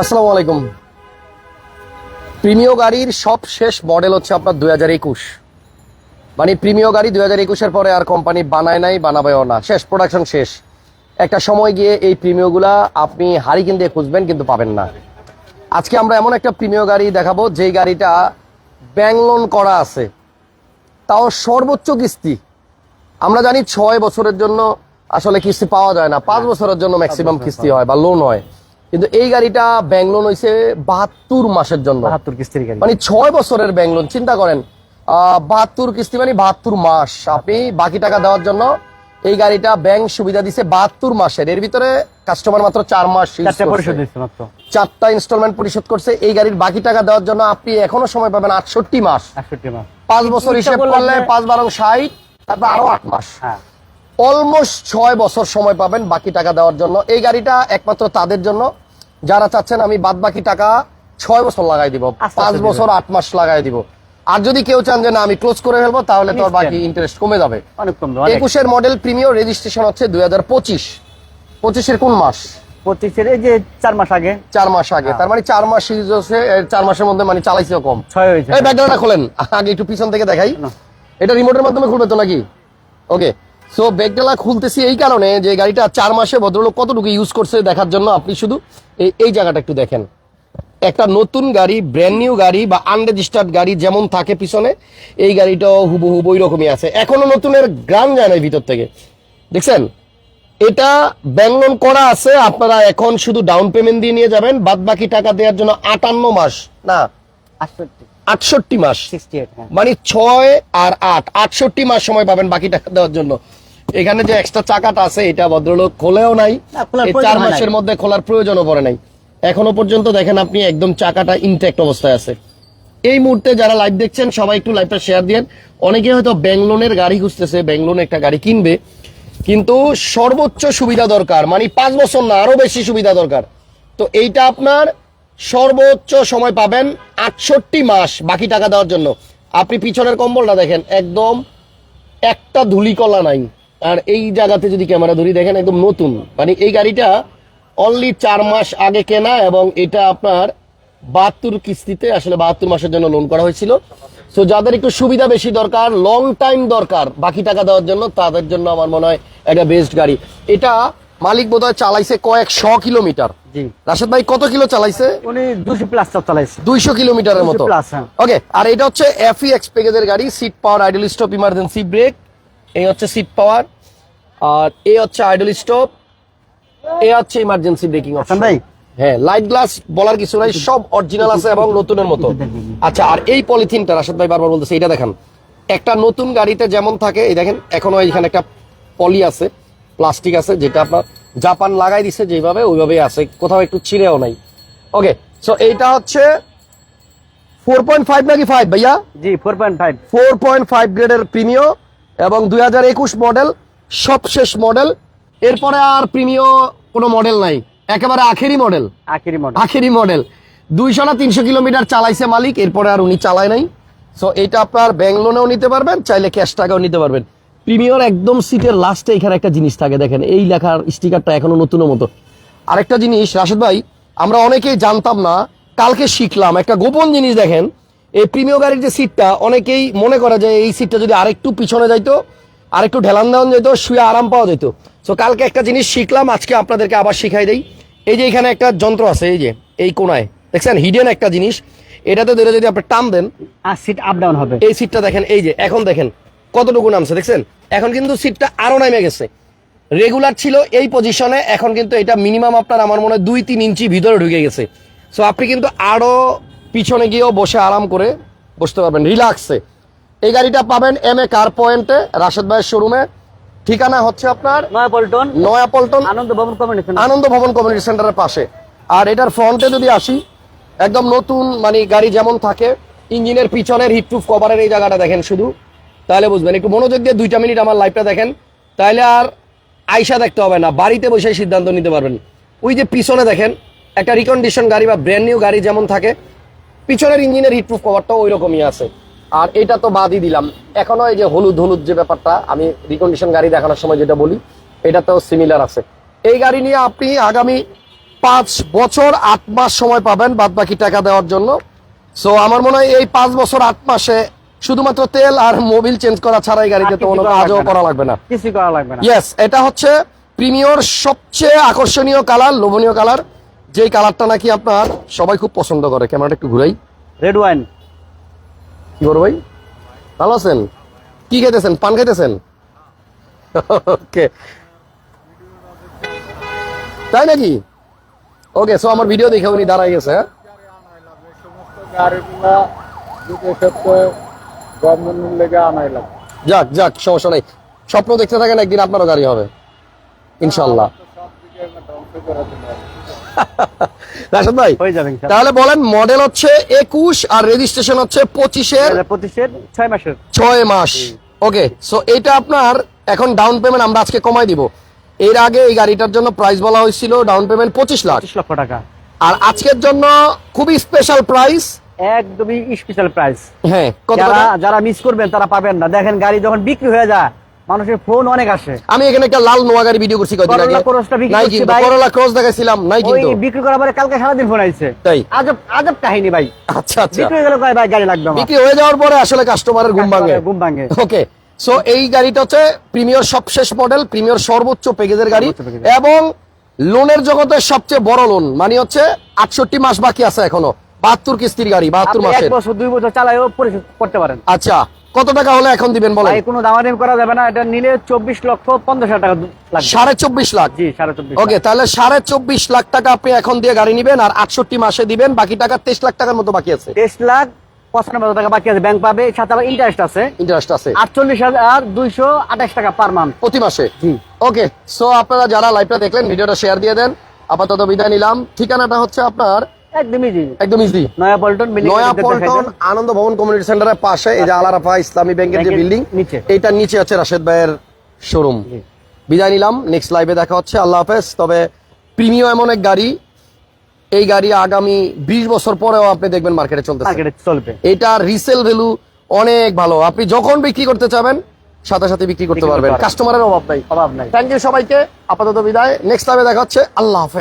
আসসালামু আলাইকুম। প্রিমিয় গাড়ির সব শেষ মডেল হচ্ছে আপনার দুই হাজার একুশ। মানে প্রিমিয় গাড়ি দুই হাজার একুশের পরে আর কোম্পানি বানায় নাই বানাবেও না। শেষ প্রোডাকশন শেষ। একটা সময় গিয়ে এই প্রিমিয়গুলা আপনি হারিকেন দিয়ে খুঁজবেন কিন্তু পাবেন না। আজকে আমরা এমন একটা প্রিমিয় গাড়ি দেখাবো যেই গাড়িটা ব্যাংক লোন করা আছে। তাও সর্বোচ্চ কিস্তি। আমরা জানি ছয় বছরের জন্য আসলে কিস্তি পাওয়া যায় না। পাঁচ বছরের জন্য ম্যাক্সিমাম কিস্তি হয় বা লোন হয়। কিন্তু এই গাড়িটা ব্যাংক লোন হয়েছে বাহাত্তর মাসের জন্য। বাহাত্তর কিস্তির গাড়ি। মানে ছয় বছরের ব্যাংক লোন চিন্তা করেন। বাহাত্তর কিস্তি মানে বাহাত্তর মাস। আপনি বাকি টাকা দেওয়ার জন্য এই গাড়িটা ব্যাংক সুবিধা দিছে বাহাত্তর মাসের। এর ভিতরে কাস্টমার মাত্র চার মাস চারটে ইনস্টলমেন্ট পরিশোধ করছে। এই গাড়ির বাকি টাকা দেওয়ার জন্য আপনি এখনও সময় পাবেন আটষট্টি মাস। পাঁচ বছর হিসেব করলে পাঁচ বারো ষাট তারপর আরও আট মাস। হ্যাঁ। অলমোস্ট ছয় বছর সময় পাবেন বাকি টাকা দেওয়ার জন্য। এই গাড়িটা একমাত্র তাদের জন্য। যারা চাচ্ছেন আমি বাদ বাকি টাকা ছয় বছর লাগাই দিব পাঁচ বছর আট মাস লাগাই দিব। আর যদি কেউ চান যে না আমি ক্লোজ করে ফেলব তাহলে তোর বাকি ইন্টারেস্ট কমে যাবে। একুশের মডেল প্রিমিয়ার রেজিস্ট্রেশন হচ্ছে দুই হাজার পঁচিশ। পঁচিশের কোন মাস? পঁচিশের এই যে চার মাস আগে। চার মাস আগে। হ্যাঁ। তার মানে চার মাস চার মাসের মধ্যে মানে চালাইছেও কম। ছয় হয়েছে। খোলেন। আগে একটু পিছন থেকে দেখাই। এটা রিমোটের মাধ্যমে খুলবে তো নাকি? ওকে সো ব্যাগডালা খুলতেছি এই কারণে যে গাড়িটা চার মাসে ভদ্রলোক কতটুকু ইউজ করছে দেখার জন্য আপনি শুধু এই এই জায়গাটা একটু দেখেন। একটা নতুন গাড়ি ব্র্যান্ড নিউ গাড়ি বা আনরেজিস্টার্ড গাড়ি যেমন থাকে পিছনে এই গাড়িটাও হুবহু ওই রকমই আছে। এখনও নতুনের গ্রাম যায় না ভিতর থেকে। দেখছেন? এটা ব্যাংক লোন করা আছে আপনারা এখন শুধু ডাউন পেমেন্ট দিয়ে নিয়ে যাবেন বাদ বাকি টাকা দেওয়ার জন্য আটান্ন মাস না আটষট্টি। মাস। হ্যাঁ। মানে ছয় আর আট আটষট্টি মাস সময় পাবেন বাকি টাকা দেওয়ার জন্য। এখানে যে এক্সট্রা চাকাটা আছে এটা ভদ্রলোক খোলেও নাই। চার মাসের মধ্যে খোলার প্রয়োজনও পড়ে নাই। এখনও পর্যন্ত দেখেন আপনি একদম চাকাটা ইনটেক্ট অবস্থায় আছে। এই মুহূর্তে যারা লাইভ দেখছেন সবাই একটু লাইভটা শেয়ার দিন অনেকে হয়তো ব্যাংলোনের গাড়ি খুঁজতেছে ব্যাংলোনে একটা গাড়ি কিনবে। কিন্তু সর্বোচ্চ সুবিধা দরকার মানে পাঁচ বছর না আরও বেশি সুবিধা দরকার। তো এইটা আপনার সর্বোচ্চ সময় পাবেন আটষট্টি মাস বাকি টাকা দেওয়ার জন্য। আপনি পিছনের কম্বলটা দেখেন একদম একটা ধুলিকলা নাই। আর এই জায়গাতে যদি ক্যামেরা ধরি দেখেন একদম নতুন। মানে এই গাড়িটা অনলি চার মাস আগে কেনা এবং এটা আপনার বাহাত্তর কিস্তিতে আসলে বাহাত্তর মাসের জন্য লোন করা হয়েছিল। সো যাদের একটু সুবিধা বেশি দরকার লং টাইম দরকার বাকি টাকা দেওয়ার জন্য তাদের জন্য আমার মনে হয় একটা বেস্ট গাড়ি। এটা মালিক বোধহয় চালাইছে কয়েক শ কিলোমিটার। রাশেদ ভাই কত কিলো চালাইছে? উনি দুশো প্লাস চালাইছে। দুইশো কিলোমিটারের মতো। 200 plus, হ্যাঁ। ওকে আর এটা হচ্ছে এফই এক্স প্যাকেজের গাড়ি seat power idle stop emergency brake এই হচ্ছে সিট পাওয়ার আর এই হচ্ছে আইডল স্টপ এ হচ্ছে ইমার্জেন্সি ব্রেকিং অপশন ভাই? হ্যাঁ লাইট গ্লাস বলার কিছু নাই সব অরিজিনাল আছে এবং নতুনের মতো। আচ্ছা আর এই পলিথিনটা রাশেদ ভাই বারবার বলতেছে এটা দেখেন। একটা নতুন গাড়িতে যেমন থাকে এই দেখেন এখনও এখানে একটা পলি আছে প্লাস্টিক আছে যেটা আপনার জাপান লাগাই দিছে যেভাবে ওইভাবেই আছে কোথাও একটু ছিঁড়েও নাই। ওকে সো এইটা হচ্ছে ফোর পয়েন্ট ফাইভ নাকি ফাইভ ভাইয়া? জি four point five four point five গ্রেডের প্রিমিয় এবং দুই হাজার একুশ মডেল সবশেষ মডেল। এরপরে আর প্রিমিয় কোনো মডেল নাই। একেবারে আখেরি মডেল। আখেরি মডেল। আখেরি মডেল। দুইশো না তিনশো কিলোমিটার চালাইছে মালিক এরপরে আর উনি চালায় নাই। সো এটা আপনার ব্যাংক লোনেও নিতে পারবেন চাইলে ক্যাশ টাকাও নিতে পারবেন। প্রিমিয়র একদম সিটের লাস্টে এখানে একটা জিনিস থাকে দেখেন এই লেখার স্টিকারটা এখনও নতুনের মতো। আরেকটা জিনিস রাশেদ ভাই আমরা অনেকেই জানতাম না কালকে শিখলাম একটা গোপন জিনিস দেখেন। এই প্রিমিয় গাড়ির যে সিটটা অনেকেই মনে করে যে এই সিটটা যদি আরেকটু পিছনে যাইতো আরেকটু ঢেলান দেওয়ান যেত শুয়ে আরাম পাওয়া যেত। সো কালকে একটা জিনিস শিখলাম আজকে আপনাদেরকে আবার শিখাই দেই। এই যে এখানে একটা যন্ত্র আছে এই যে এই কোনায়। দেখছেন হিডেন একটা জিনিস। এটাতে ধরে যদি আপনি টান দেন আর সিট আপ ডাউন হবে। এই সিটটা দেখেন এই যে এখন দেখেন কতটুকু নামছে দেখছেন? এখন কিন্তু সিটটা আরও নেমে গেছে। রেগুলার ছিল এই পজিশনে এখন কিন্তু এটা মিনিমাম আপনার আমার মনে হয় দুই তিন ইঞ্চি ভিতরে ঢুকে গেছে। সো আপনি কিন্তু আরও পিছনে গিয়েও বসে আরাম করে বসতে পারবেন রিল্যাক্সে। এই গাড়িটা পাবেন এম এ কার পয়েন্টে রাশেদ ভাইয়ের শোরুমে ঠিকানা হচ্ছে আপনার নয়াপল্টন নয়াপল্টন আনন্দ ভবন কমিউনিকেশন আনন্দ ভবন কমিউনিটি সেন্টারের পাশে। আর এটার ফ্রন্টে যদি আসি একদম নতুন মানে গাড়ি যেমন থাকে ইঞ্জিনের পিছনের হিটপ্রুফ কভারের এই জায়গাটা দেখেন শুধু। তাহলে বুঝবেন একটু মনোযোগ দিয়ে দুইটা মিনিট আমার লাইভটা দেখেন। তাহলে আর আইসা দেখতে হবে না বাড়িতে বসে সিদ্ধান্ত নিতে পারবেন। ওই যে পিছনে দেখেন একটা রিকন্ডিশন গাড়ি বা ব্র্যান্ড নিউ গাড়ি যেমন থাকে পিছনের ইঞ্জিনের হিটপ্রুফ কভারটাও ওই রকমই আছে। আর এটা তো বাদই দিলাম। এখনও এই যে হলুদ হলুদ যে ব্যাপারটা আমি রিকন্ডিশন গাড়ি দেখানোর সময় যেটা বলি এটাতেও সিমিলার আছে। এই গাড়ি নিয়ে আপনি আগামী পাঁচ বছর আট মাস সময় পাবেন বাদ বাকি টাকা দেওয়ার জন্য। সো আমার মনে হয় এই পাঁচ বছর আট মাসে শুধুমাত্র তেল আর মোবিল চেঞ্জ করা ছাড়া এই গাড়িতে তো কোনো কাজও। করা লাগবে না। কিছু করা লাগবে না। ইয়েস এটা হচ্ছে প্রিমিয়র সবচেয়ে আকর্ষণীয় কালার লোভনীয় কালার যেই কালারটা নাকি আপনার সবাই খুব পছন্দ করে। ক্যামেরাটা একটু ঘুরাই। রেড ওয়াইন কি করব ভাই? ভালো আছেন? কি খেতেছেন? পান খেতেছেন? ওকে তাই নাকি? ওকে সো আমার ভিডিও দেখে উনি দাঁড়াই গেছে হ্যাঁ? যাক যাক সমস্যা নাই। স্বপ্ন দেখতে থাকেন একদিন আপনারও গাড়ি হবে। ইনশাল্লাহ রাশেদ ভাই হয়ে তাহলে বলেন মডেল হচ্ছে একুশ আর রেজিস্ট্রেশন হচ্ছে পঁচিশের পঁচিশের ছয় মাসের। ছয় মাস। ওকে সো এটা আপনার এখন ডাউন পেমেন্ট আমরা আজকে কমাই দিব। এর আগে এই গাড়িটার জন্য প্রাইস বলা হয়েছিল ডাউন পেমেন্ট পঁচিশ লাখ। লক্ষ টাকা। আর আজকের জন্য খুবই স্পেশাল প্রাইস একদমই স্পেশাল প্রাইস হ্যাঁ যারা যারা মিস করবেন তারা পাবেন না। দেখেন গাড়ি যখন বিক্রি হয়ে যায় মানুষের ফোন অনেক আসে। আমি এখানে একটা লাল নোয়া গাড়ি ভিডিও করছি কদিন আগে। ক্রসটা বিক্রি নাই করছি কিন্তু ভাই। করলা ক্রস দেখাইছিলাম নাই ওই বিক্রি করার পরে কালকে সারাদিন ফোন আইছে। তাই? আজব আজব কাহিনী ভাই। আচ্ছা আচ্ছা। বিক্রি হয়ে গেল কয় ভাই গাড়ি লাগবে বিক্রি হয়ে যাওয়ার পরে আসলে কাস্টমারের ঘুম ভাঙে। ঘুম ভাঙে। ওকে সো এই গাড়িটা হচ্ছে প্রিমিয়র সবশেষ মডেল প্রিমিয়র সর্বোচ্চ প্যাকেজের গাড়ি এবং লোনের জগতের সবচেয়ে বড় লোন মানে হচ্ছে আটষট্টি মাস বাকি আছে এখনও। বাহাত্তর কিস্তির গাড়ি বাহাত্তর মাসের। বছর দুই বছর চালায়ও পরিশোধ করতে পারেন। আচ্ছা কত টাকা হলে এখন দিবেন বলেন? কোনো দামাদামি করা যাবে না। এটা নিলে চব্বিশ লক্ষ পঞ্চাশ হাজার টাকা লাগবে। সাড়ে চব্বিশ লাখ? জি সাড়ে চব্বিশ ওকে তাহলে সাড়ে চব্বিশ লাখ টাকা আপনি এখন দিয়ে গাড়ি নিবেন আর আটষট্টি মাসে দিবেন। বাকি টাকা তেইশ লাখ টাকার মতো বাকি আছে। তেইশ লাখ পঁচানব্বই হাজার টাকা বাকি আছে। ব্যাংক পাবে সাথে আবার ইন্টারেস্ট আছে। ইন্টারেস্ট আছে। আটচল্লিশ হাজার দুইশো আঠাশ টাকা পার মান্থ প্রতি মাসে? জি। ওকে সো আপনারা যারা লাইভটা দেখলেন ভিডিওটা শেয়ার দিয়ে দেন। আপাতত বিদায় নিলাম। ঠিকানাটা হচ্ছে আপনার একদমই জি একদম ইজি নয়া পল্টন নয়া পল্টন আনন্দ ভবন কমিউনিটি সেন্টারের পাশে এই যে আলারাফা ইসলামী ব্যাংকের যে বিল্ডিং নিচে। এইটার নিচে হচ্ছে রাশেদ ভাইয়ের শোরুম বিদায় নিলাম নেক্সট লাইভে দেখা হচ্ছে আল্লাহ হাফেজ। তবে প্রিমিয়াম এমন এক গাড়ি এই গাড়ি আগামী বিশ বছর পরেও আপনি দেখবেন মার্কেটে চলবে। এটা রিসেল ভ্যালু অনেক ভালো। আপনি যখন বিক্রি করতে চাবেন সাথে সাথে বিক্রি করতে পারবেন। পারবেন। কাস্টমারের অভাব নাই। অভাব নাই। থ্যাংক ইউ সবাইকে। আপাতত বিদায়। নেক্সট লাইভে দেখা হচ্ছে আল্লাহ হাফেজ।